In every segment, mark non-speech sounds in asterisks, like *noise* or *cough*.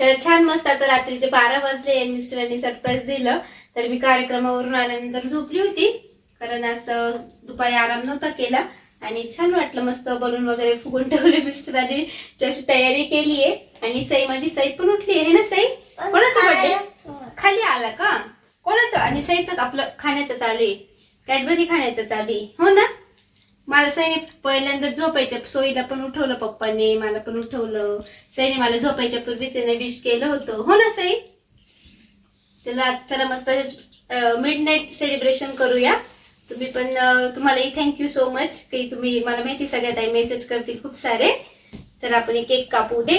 तर छान मस्त आता रात्रीचे बारा वाजले आणि मिस्टरांनी सरप्राईज दिलं. तर मी कार्यक्रमावरून आल्यानंतर झोपली होती कारण असं दुपारी आराम नव्हता केला. आणि छान वाटलं मस्त बलून वगैरे फुगून ठेवले मिस्टरांनी जशी तयारी केली आहे. आणि सई माझी सई पण उठली आहे ना सई? कोणाचा बर्थडे खाली आला का? कोणाचं? आणि सईचं आपलं खाण्याचं चालू आहे. कॅडबरी खाण्याचं चालू आहे. हो ना? मला सईने पहिल्यांदा झोपायच्या सोयीला पण उठवलं पप्पाने मला पण उठवलं. सईने मला झोपायच्या पूर्वीच विश केलं होतं. हो ना सई? चला चला मस्त मिड नाईट सेलिब्रेशन करूया. तुम्ही पण तुम्हालाही थँक्यू सो मच की तुम्ही मला माहिती सगळ्यात आई मेसेज करतील खूप सारे. तर आपण एक केक कापू दे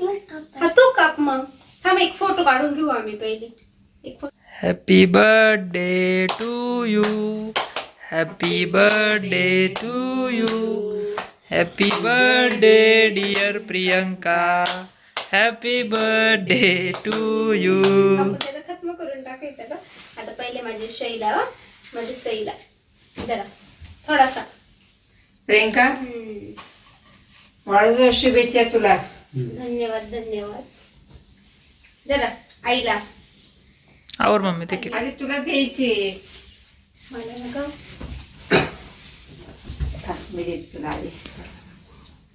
हा तू काप मग. थांब एक फोटो काढून घेऊ आम्ही पहिले. एक photo happy birthday to you happy birthday to you happy birthday dear Priyanka happy birthday to you आपण त्याला खत्म करून टाकायचं का? आता पहिले माझी शैला हं? माझी सईला जरा थोडासा. प्रियंका हम्म. वाढदिवस शुभेच्छा तुला. धन्यवाद धन्यवाद. जरा आईला. आवर मम्मी ते केक आधी तुला द्यायची. मला नका थांब, मी देते तुला आधी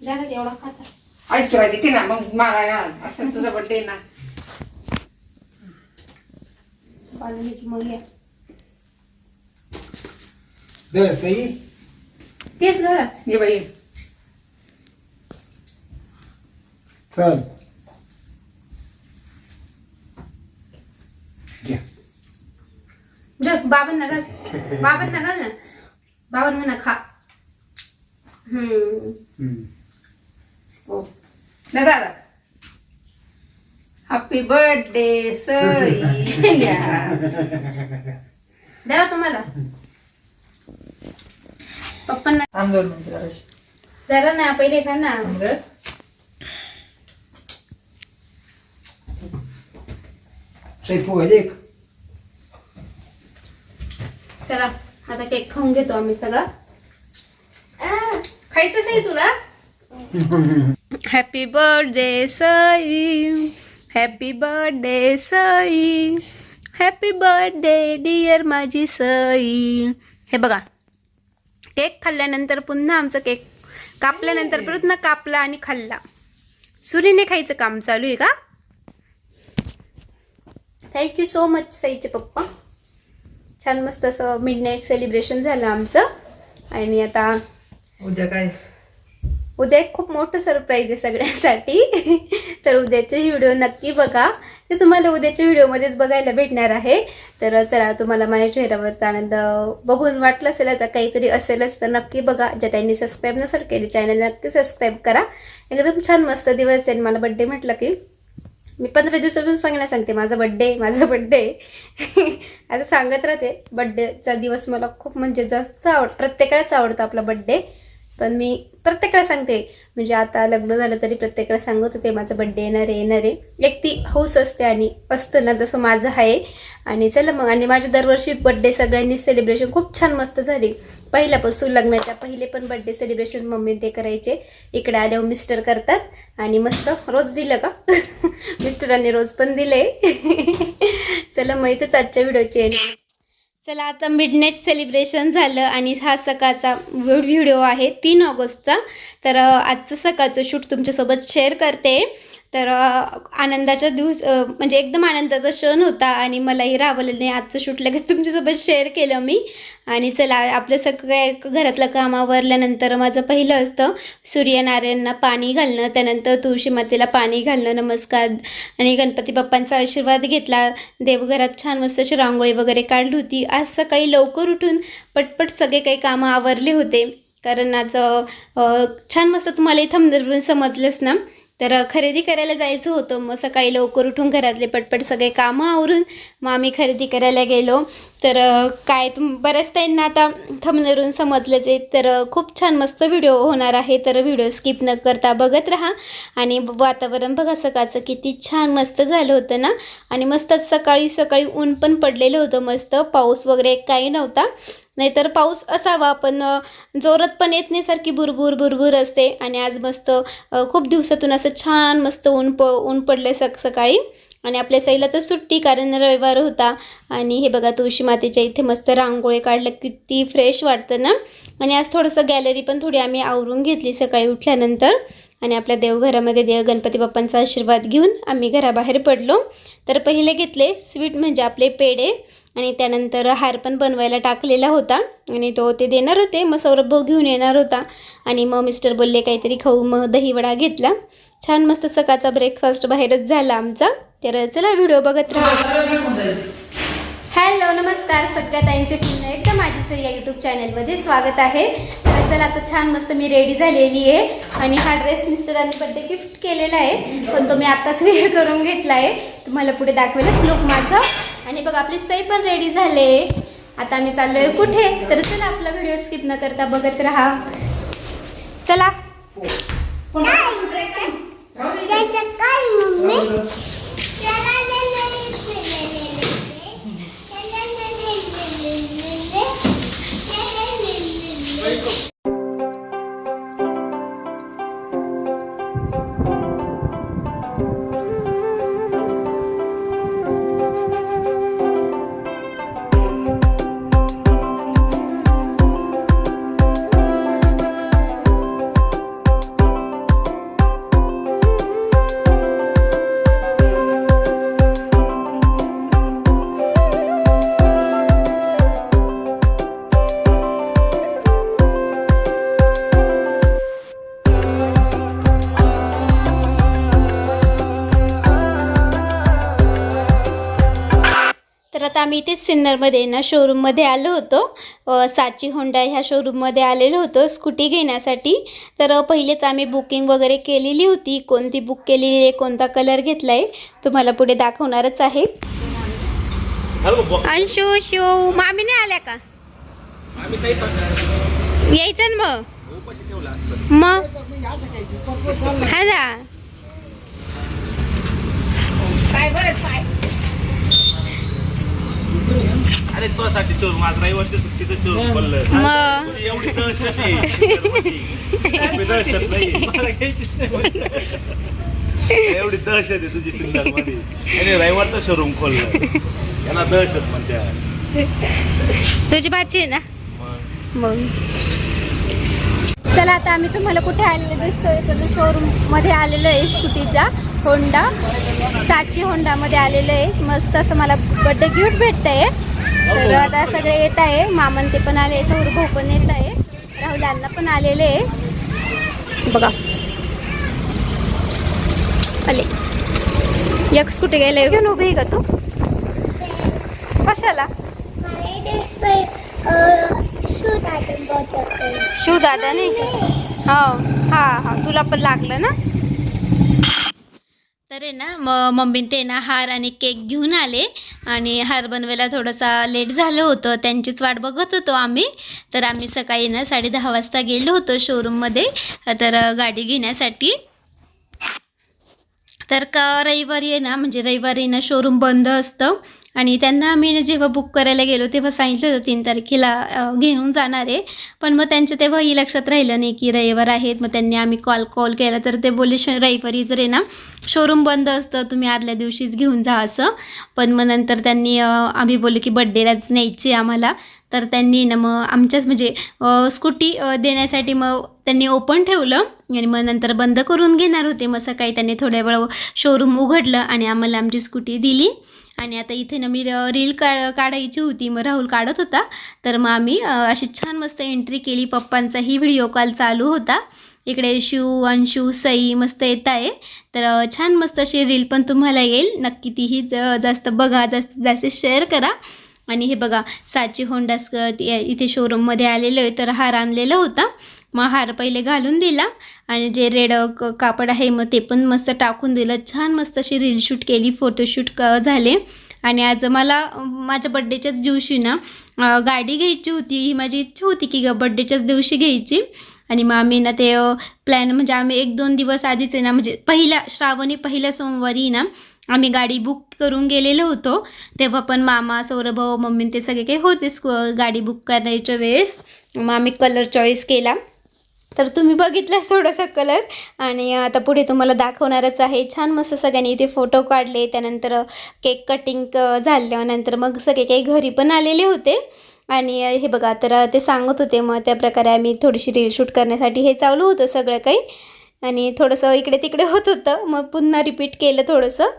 जरा एवढा खाता आधी तुला देते ना मग मला असं तुझा बर्थडे ना पाणी मग या दर सई तेच घरात ये बाई चल जर बाबांना घाल बाबांना घाल ना? बाबांना म्हणा खा। हम्म। ना दादा हॅपी बर्थडे सई। *laughs* द्या तुम्हाला। पप्पांना जराशी. जरा ना पहिले खा ना. एक. चला आता केक खाऊन घेतो आम्ही सगळा. खायचंच आहे तुला? Happy birthday Sai. Happy birthday Sai. Happy birthday dear माझी सई. हे बघा केक खाल्ल्यानंतर पुन्हा आमचं केक कापल्यानंतर परत ना कापला आणि खाल्ला. सुरीने खायचं काम चालू आहे का? थँक्यू सो मच सईचे पप्पा. छान मस्त असं मिड नाईट सेलिब्रेशन झालं आमचं. आणि आता उद्या काय? उद्या एक खूप मोठं सरप्राईज आहे सगळ्यांसाठी. *laughs* तर उद्याचे व्हिडिओ नक्की बघा. ते तुम्हाला उद्याच्या व्हिडिओमध्येच बघायला भेटणार आहे. तर चला तुम्हाला माझ्या चेहऱ्यावरचा आनंद बघून वाटलं असेल आता काहीतरी असेलच तर नक्की बघा. ज्या त्यांनी सबस्क्राईब नसेल केली चॅनल नक्की सबस्क्राईब करा. एकदम छान मस्त दिवस आहे मला बड्डे म्हटलं की. मी पंधरा दिवसापासून सांगण्यास सांगते माझा बड्डे माझा बड्डे *laughs* आता सांगत राहते बड्डेचा दिवस मला खूप म्हणजे जास्त आवड प्रत्येकालाच आवडतो आपला बड्डे पण मी प्रत्येकाला सांगते म्हणजे आता लग्न झालं तरी प्रत्येकाला सांगत होते माझं बड्डे येणार आहे येणार आहे. एक ती हौस असते आणि असतं ना जसं माझं आहे. आणि चला मग आणि माझे दरवर्षी बड्डे सगळ्यांनी सेलिब्रेशन खूप छान मस्त झाली. पहिल्यापासून लग्नाच्या पहिले पण बड्डे सेलिब्रेशन मम्मी ते करायचे. इकडे आल्यावर मिस्टर करतात. आणि मस्त रोज दिलं का? *laughs* मिस्टरांनी रोज पण दिले. *laughs* चला मग इथंच आजच्या व्हिडिओची चला आता मिडनाईट सेलिब्रेशन झालं आणि हा सकाळचा व्हिडिओ आहे तीन ऑगस्टचा. तर आजचं सकाळचं शूट तुमच्यासोबत शेअर करते. तर आनंदाचा दिवस म्हणजे एकदम आनंदाचा क्षण होता आणि मलाही राहावलं नाही. आजचं शूट लगेच तुमच्यासोबत शेअर केलं मी. आणि चला आपलं सगळ्या घरातलं काम आवरल्यानंतर माझं पहिलं असतं सूर्यनारायणना पाणी घालणं. त्यानंतर तुळशी मातेला पाणी घालणं नमस्कार. आणि गणपती बाप्पांचा आशीर्वाद घेतला. देवघरात छान मस्त अशी रांगोळी वगैरे काढली होती. आज सकाळी लवकर उठून पटपट सगळे काही कामं आवरले होते. कारण आज छान मस्त तुम्हाला इथं समजलंच ना. तर खरेदी करायला जायचं होतं. मग सकाळी लवकर उठून घरातले पटपट सगळे कामं आवरून मग आम्ही खरेदी करायला गेलो. तर काय तुम बऱ्याच त्यांना आता थंबनेरून समजलेच आहे तर खूप छान मस्त व्हिडिओ होणार आहे. तर व्हिडिओ स्किप न करता बघत राहा. आणि वातावरण बघा सकाळचं किती छान मस्त झालं होतं ना? आणि मस्तच सकाळी सकाळी ऊन पण पडलेलं होतं मस्त. पाऊस वगैरे काही नव्हता. नाहीतर पाऊस असावा पण जोरात पण येत नाही सारखी बुरबुर बुरबुर असते. आणि आज मस्त खूप दिवसातून असं छान मस्त ऊन प ऊन पडलं सक सकाळी. आणि आपल्या सईला तर सुट्टी कारण रविवार होता. आणि हे बघा तुळशी मातेच्या इथे मस्त रांगोळी काढलं किती फ्रेश वाटतं ना? आणि आज थोडंसं गॅलरी पण थोडी आम्ही आवरून घेतली सकाळी उठल्यानंतर. आणि आपल्या देवघरामध्ये देव गणपती बाप्पांचा आशीर्वाद घेऊन आम्ही घराबाहेर पडलो. तर पहिले घेतले स्वीट म्हणजे आपले पेढे आणि त्यानंतर हार पण बनवायला टाकलेला होता. आणि तो ते देणार होते मग सौरभ भाऊ घेऊन येणार होता. आणि मग मिस्टर बोलले काहीतरी खाऊ मग दहीवडा घेतला. छान मस्त सकाळचा ब्रेकफास्ट बाहेरच झाला आमचा. तर चला व्हिडिओ बघत राहा. हॅलो नमस्कार. सगळ्या ताईंचे पुन्हा एकदा माझी सई या यूट्यूब चॅनलमध्ये स्वागत आहे. तर चला आता छान मस्त मी रेडी झालेली आहे. आणि हा ड्रेस मिस्टरांनी बड्डे गिफ्ट केलेला आहे. पण तो मी आत्ताच वेअर करून घेतला आहे. तुम्हाला पुढे दाखवेलच लुक माझं. आणि बघ आपली सई पण रेडी झाले आता आम्ही चाललो आहे कुठे? तर चला आपला व्हिडिओ स्किप न करता बघत राहा. चला. आम्ही इथे सिन्नरमध्ये ना शोरूममध्ये आलो होतो. साची होंडा ह्या शोरूममध्ये आलेलो होतो स्कूटी घेण्यासाठी. तर पहिलेच आम्ही बुकिंग वगैरे केलेली होती. कोणती बुक केलेली आहे कोणता कलर घेतला आहे तुम्हाला पुढे दाखवणारच आहे. अंशू शिव मामी नाही आल्या का? यायचं ना मग. मग? हा जा. अरे तुझ्यासाठी शोरूम आज रविवारच्या सुट्टीचं शोरूम बोललं मग? तुझी एवढी दहशत आहे. एवढी दहशत नाही मला घ्यायचीच नाही एवढी दहशत आहे तुझी मध्ये आणि रविवारचं शोरूम खोललं यांना दहशत म्हणते तुझी भाची आहे ना? मग? मग? चला आता आम्ही तुम्हाला कुठे आलेलो दिसतोय? तर शोरूममध्ये आलेलो आहे स्कूटीच्या. होंडा. साची होंडामध्ये आलेलो आहे. मस्त असं मला बड्डे गिफ्ट भेटत आहे तर आता सगळे येत आहे. मामन ते पण आले सौर भाऊ पण येत आहे. राहुल पण आलेले आहे. बघा. आले. एक स्कूटी गेले? घेऊन उभी आहे का तू? कशाला? शिव दादा नाही हो. हा हा. तुला पण लागलं ना? तर आहे ना म मम्मीन ते ना हार आणि केक घेऊन आले आणि हार बनवायला थोडंसा लेट झालं होतं. त्यांचीच वाट बघत होतो आम्ही. तर आम्ही सकाळी ना साडे दहा वाजता गेलो होतो शोरूममध्ये तर गाडी घेण्यासाठी. तर का रविवारी आहे ना म्हणजे रविवारी ना शोरूम बंद असतं. आणि त्यांना आम्ही जेव्हा बुक करायला गेलो तेव्हा सांगितलं होतं तीन तारखेला घेऊन जाणार आहे. पण मग त्यांच्या तेव्हाही लक्षात राहिलं नाही की रविवार आहेत. मग त्यांनी आम्ही कॉल कॉल केला. तर ते बोलले श रविवारी जर आहे ना शोरूम बंद असतं. तुम्ही आदल्या दिवशीच घेऊन जा असं. पण मग नंतर त्यांनी आम्ही बोललो की बड्डेलाच न्यायची आम्हाला. तर त्यांनी ना मग आमच्याच म्हणजे स्कूटी देण्यासाठी मग त्यांनी ओपन ठेवलं. आणि मग नंतर बंद करून घेणार होते. मग सकाळी त्यांनी थोड्या वेळ शोरूम उघडलं आणि आम्हाला आमची स्कूटी दिली. आणि आता इथे ना मी र- रील का काढायची होती. मग राहुल काढत होता. तर मग आम्ही अशी छान मस्त एंट्री केली. पप्पांचाही व्हिडिओ कॉल चालू होता. इकडे शिव अंशू सई मस्त येत आहे. तर छान मस्त अशी रील पण तुम्हाला येईल. नक्की तीही ज- जास्त बघा जास्त जास्त शेअर करा. आणि हे बघा साची होंडा इथे शोरूममध्ये आलेलो आहे. तर हार आणलेला होता. मग हार पहिले घालून दिला. आणि जे रेड क कापड आहे मग ते पण मस्त टाकून दिलं. छान मस्त अशी रील शूट केली फोटोशूट क झाले. आणि आज मला माझ्या बड्डेच्याच दिवशी ना गाडी घ्यायची होती. ही माझी इच्छा होती की ग बड्डेच्याच दिवशी घ्यायची. आणि मग आम्ही ना ते प्लॅन म्हणजे आम्ही एक दोन दिवस आधीच आहे ना म्हणजे पहिल्या श्रावणी पहिल्या सोमवारी ना आम्ही गाडी बुक करून गेलेलो होतो. तेव्हा पण मामा सौरभ मम्मी ते सगळे काही होते स्कू गाडी बुक करायच्या वेळेस. मग आम्ही कलर चॉईस केला. तर तुम्ही बघितलंच थोडासा कलर आणि आता पुढे तुम्हाला दाखवणारच आहे. छान मस्त सगळ्यांनी इथे फोटो काढले. त्यानंतर केक कटिंग झाल्यानंतर मग सगळे काही घरी पण आलेले होते. आणि हे बघा तर ते सांगत होते. मग त्याप्रकारे आम्ही थोडीशी रील शूट करण्यासाठी हे चालू होतं सगळं काही. आणि थोडंसं इकडे तिकडे होत होतं. मग पुन्हा रिपीट केलं थोडंसं.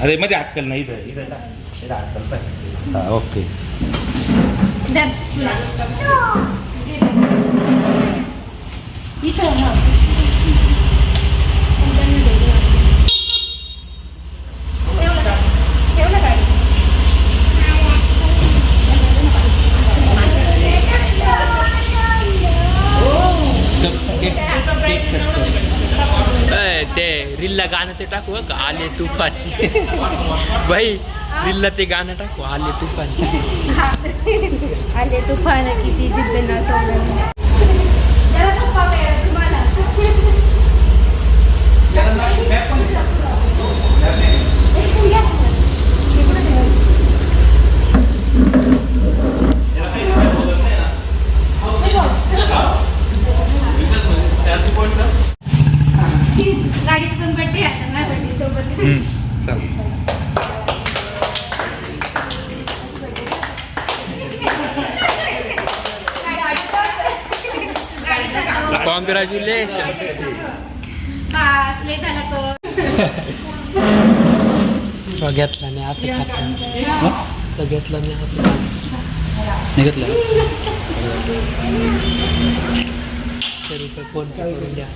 अरे मध्ये अक्कल नाही इथं. हा ओके. इथं ठेवलं गाडी अय, ते रीलला गाणं ते टाकू का आले तुफान बाई रीलला ते गाणं टाकू आले तुफान आले तुफान किती जिद्द ना तुम्हाला गाडीच पण बड्डे आता माझ्या सोबत कॉंग्रॅच्युलेशन घेतला नाही असं खात. घेतला नाही असं घेतला रुपये फोन पे करून द्या.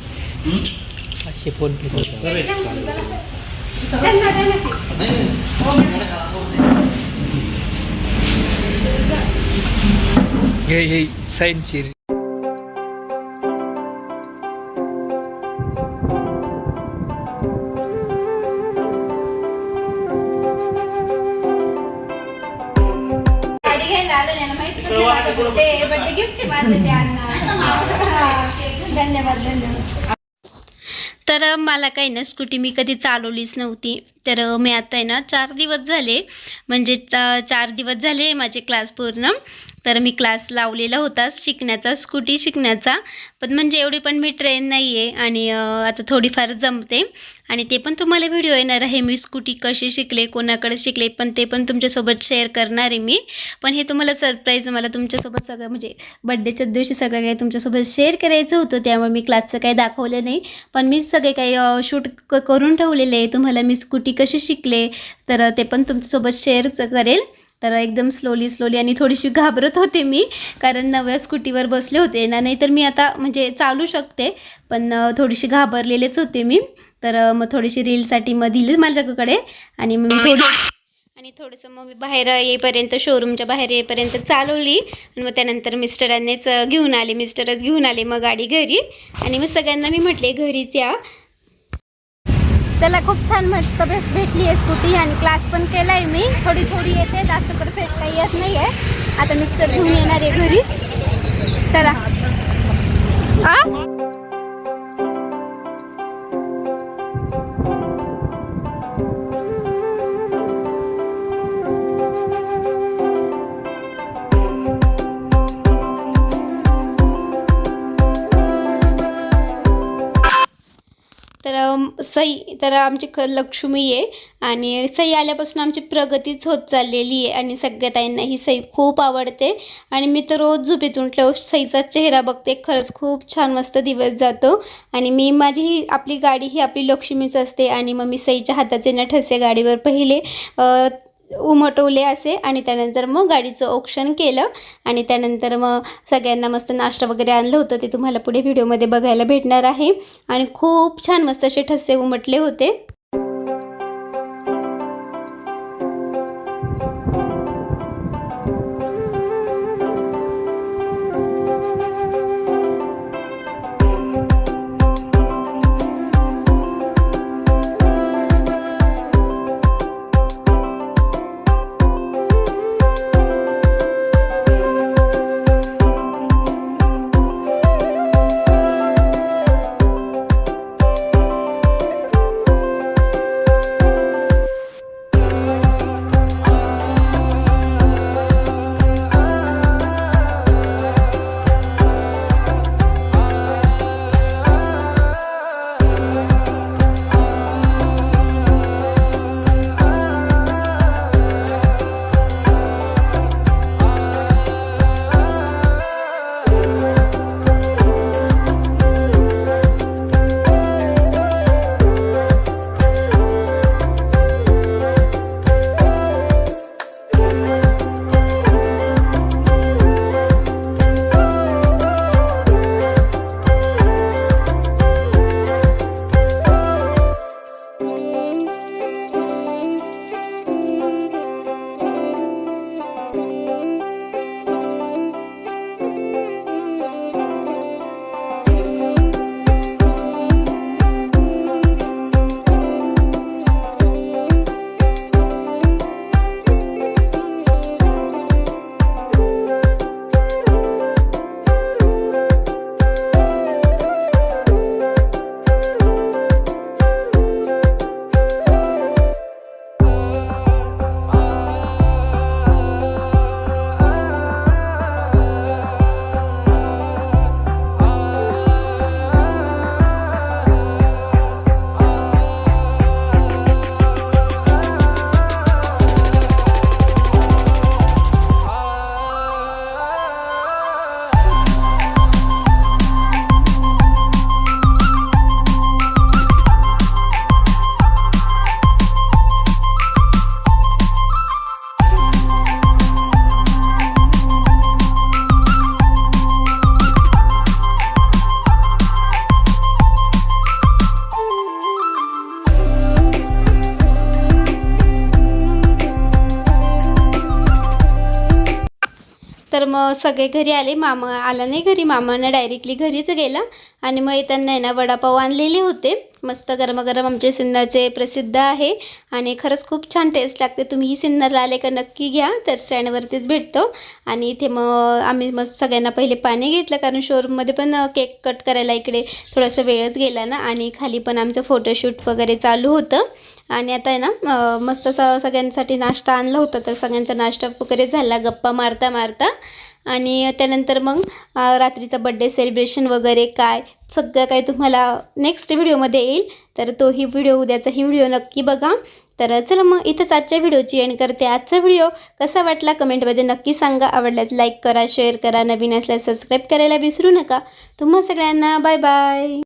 पाचशे फोन पे करून द्या त्यांना द्या ना ते. हे तर मला काही ना स्कूटी मी कधी चालवलीच नव्हती. तर मी आता आहे ना चार दिवस झाले. म्हणजे चा- चार दिवस झाले माझे क्लास पूर्ण. तर मी क्लास लावलेला होता शिकण्याचा स्कूटी शिकण्याचा. पण म्हणजे एवढी पण मी ट्रेन नाही आहे आणि आता थोडीफार जमते. आणि ते पण तुम्हाला व्हिडिओ येणार आहे मी स्कूटी कशी शिकले कोणाकडे शिकले पण ते पण तुमच्यासोबत शेअर करणार आहे मी. पण हे तुम्हाला सरप्राईज मला तुमच्यासोबत सगळं म्हणजे बड्डेच्या दिवशी सगळं काही तुमच्यासोबत शेअर करायचं होतं त्यामुळे मी क्लासचं काही दाखवलं नाही. पण मी सगळे काही शूट क करून ठेवलेले आहे तुम्हाला मी स्कूटी कशी शिकले तर ते पण तुमच्यासोबत शेअरच करेल. तर एकदम स्लोली स्लोली आणि थोडीशी घाबरत होते मी कारण नव्या स्कूटीवर बसले होते. ना नाहीतर मी आता म्हणजे चालू शकते पण थोडीशी घाबरलेलेच होते मी. तर मग थोडीशी रीलसाठी मग दिली माझ्याकडे आणि मग मी थोडी आणि थोडंसं मग मी बाहेर येईपर्यंत शोरूमच्या बाहेर येईपर्यंत चालवली. आणि मग त्यानंतर मिस्टरांनीच घेऊन आले. मिस्टरच घेऊन आले मग गाडी घरी. आणि मग सगळ्यांना मी म्हटले घरीच या. चला खूप छान मस्त बेस भेटली आहे स्कूटी आणि क्लास पण केला आहे मी. थोडी थोडी येते जास्त परफेक्ट काही येत नाही आहे आता मिस्टर घेऊन येणार आहे घरी. चला. आ? तर सई तर आमची ख लक्ष्मी आहे आणि सई आल्यापासून आमची प्रगतीच होत चाललेली आहे आणि सगळ्या ताईंना ही सई खूप आवडते. आणि मी तर रोज झोपेतून उठल्यावर सईचा चेहरा बघते. खरंच खूप छान मस्त दिवस जातो. आणि मी माझी ही आपली गाडी ही आपली लक्ष्मीच असते आणि मग मी सईच्या हाताचे न ठसे गाडीवर पहिले उमटवले असे आणि त्यानंतर मग गाडीचं ऑक्शन केलं. आणि त्यानंतर मग सगळ्यांना मस्त नाश्ता वगैरे आणलं होतं. ते तुम्हाला पुढे व्हिडिओमध्ये बघायला भेटणार आहे. आणि खूप छान मस्त असे ठसे उमटले होते. मग सगळे घरी आले. मामा आला नाही घरी. मामानं डायरेक्टली घरीच गेला. आणि मग येताना आहे ना वडापाव आणलेले होते. मस्त गरमागरम आमचे सिन्नरचे प्रसिद्ध आहे. आणि खरंच खूप छान टेस्ट लागते. तुम्हीही सिन्नरला आले का नक्की घ्या. तर स्टँडवरतीच भेटतो. आणि इथे मग आम्ही मस्त सगळ्यांना पहिले पाणी घेतलं. कारण शोरूममध्ये पण केक कट करायला इकडे थोडासा वेळच गेला ना. आणि खाली पण आमचं फोटोशूट वगैरे चालू होतं. आणि आता आहे ना मस्त असं सगळ्यांसाठी नाश्ता आणला होता तर सगळ्यांचा नाश्ता वगैरे झाला गप्पा मारता मारता. आणि त्यानंतर मग रात्रीचा बड्डे सेलिब्रेशन वगैरे काय सगळं काही तुम्हाला नेक्स्ट व्हिडिओमध्ये येईल. तर तोही व्हिडिओ उद्याचाही व्हिडिओ नक्की बघा. तर चला मग इथंच आजच्या व्हिडिओची एंड करते. आजचा व्हिडिओ कसा वाटला कमेंटमध्ये नक्की सांगा. आवडल्यास लाईक करा शेअर करा. नवीन असल्यास सबस्क्राईब करायला विसरू नका. तुम्हा सगळ्यांना बाय बाय